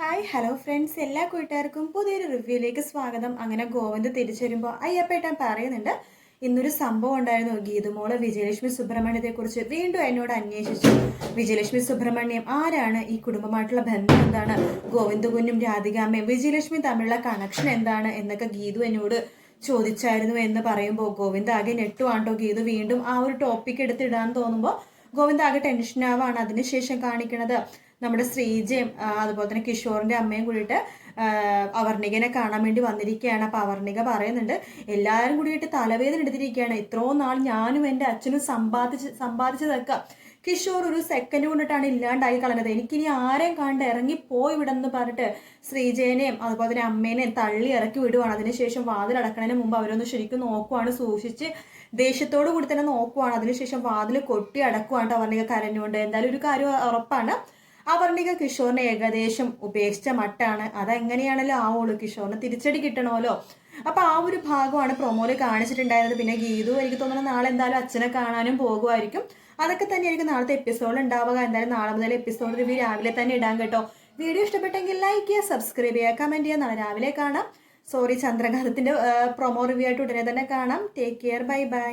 Hi hello friends എല്ലാ കൂട്ടുകാർക്കും പുതിയൊരു റിവ്യൂയിലേക്ക് സ്വാഗതം. അങ്ങനെ ഗോവിന്ദ് തിരിച്ചു വരുമ്പോൾ അയ്യപ്പേട്ടൻ പറയുന്നുണ്ട് ഇന്നൊരു സംഭവം ഉണ്ടായിരുന്നു. ഗീതുമോൾ വിജയലക്ഷ്മി സുബ്രഹ്മണ്യത്തെ കുറിച്ച് വീണ്ടും എന്നോട് അന്വേഷിച്ചു. വിജയലക്ഷ്മി സുബ്രഹ്മണ്യം ആരാണ്? ഈ കുടുംബമായിട്ടുള്ള ബന്ധം എന്താണ്? ഗോവിന്ദകുഞ്ഞും രാധികാമ്മയും വിജയലക്ഷ്മി തമ്മിലുള്ള കണക്ഷൻ എന്താണ്? എന്നൊക്കെ ഗീതു എന്നോട് ചോദിച്ചായിരുന്നു എന്ന് പറയുമ്പോൾ ഗോവിന്ദ് ആകെ നെട്ടുവാണ്ടോ ഗീതു വീണ്ടും ആ ഒരു ടോപ്പിക് എടുത്തിടാൻ തോന്നുമ്പോൾ ഗോവിന്ദ് ആകെ ടെൻഷനാവാണ് അതിനുശേഷം കാണിക്കുന്നത് നമ്മുടെ ശ്രീജയും അതുപോലെ തന്നെ കിഷോറിന്റെ അമ്മയും കൂടിയിട്ട് അവർണികനെ കാണാൻ വേണ്ടി വന്നിരിക്കുകയാണ്. അപ്പൊ അവർണിക പറയുന്നുണ്ട് എല്ലാവരും കൂടിയിട്ട് തലവേദന എടുത്തിരിക്കുകയാണ്. ഇത്രയും നാൾ ഞാനും എന്റെ അച്ഛനും സമ്പാദിച്ച് സമ്പാദിച്ചതൊക്കെ കിഷോർ ഒരു സെക്കൻഡ് കൊണ്ടിട്ടാണ് ഇല്ലാണ്ടായി കളഞ്ഞത്. എനിക്കിനി ആരെയും കണ്ട് ഇറങ്ങി പോയി വിടെന്ന് പറഞ്ഞിട്ട് ശ്രീജയനെയും അതുപോലെ തന്നെ അമ്മേനെയും തള്ളി ഇറക്കി വിടുവാണ്. അതിനുശേഷം വാതിൽ അടക്കണതിന് മുമ്പ് അവരൊന്ന് ശരിക്കും നോക്കുവാണ് സൂക്ഷിച്ച് ദേഷ്യത്തോടു കൂടി തന്നെ നോക്കുവാണ്. അതിനുശേഷം വാതിൽ കൊട്ടി അടക്കുവാണ് അവർണിക കരഞ്ഞുകൊണ്ട്. എന്തായാലും ഒരു കാര്യം ഉറപ്പാണ് അവർണിക കിഷോറിനെ ഏകദേശം ഉപേക്ഷിച്ച മട്ടാണ്. അതെങ്ങനെയാണല്ലോ ആവുള്ളൂ കിഷോറിന് തിരിച്ചടി കിട്ടണമല്ലോ? അപ്പൊ ആ ഒരു ഭാഗമാണ് പ്രൊമോയിൽ കാണിച്ചിട്ടുണ്ടായിരുന്നത്. പിന്നെ ഗീതു എനിക്ക് തോന്നുന്നു നാളെ എന്തായാലും അച്ഛനെ കാണാനും പോകുമായിരിക്കും. അതൊക്കെ തന്നെയായിരിക്കും നാളത്തെ എപ്പിസോഡ് ഉണ്ടാവുക. എന്തായാലും നാളെ മുതൽ എപ്പിസോഡ് റിവ്യൂ രാവിലെ തന്നെ ഇടാൻ കേട്ടോ. വീഡിയോ ഇഷ്ടപ്പെട്ടെങ്കിൽ ലൈക്ക് ചെയ്യുക സബ്സ്ക്രൈബ് ചെയ്യുക കമന്റ് ചെയ്യുക. നാളെ രാവിലെ കാണാം. സോറി ചന്ദ്രകാന്തത്തിന്റെ പ്രൊമോ റിവ്യൂ ആയിട്ട് ഉടനെ തന്നെ കാണാം. Take care bye bye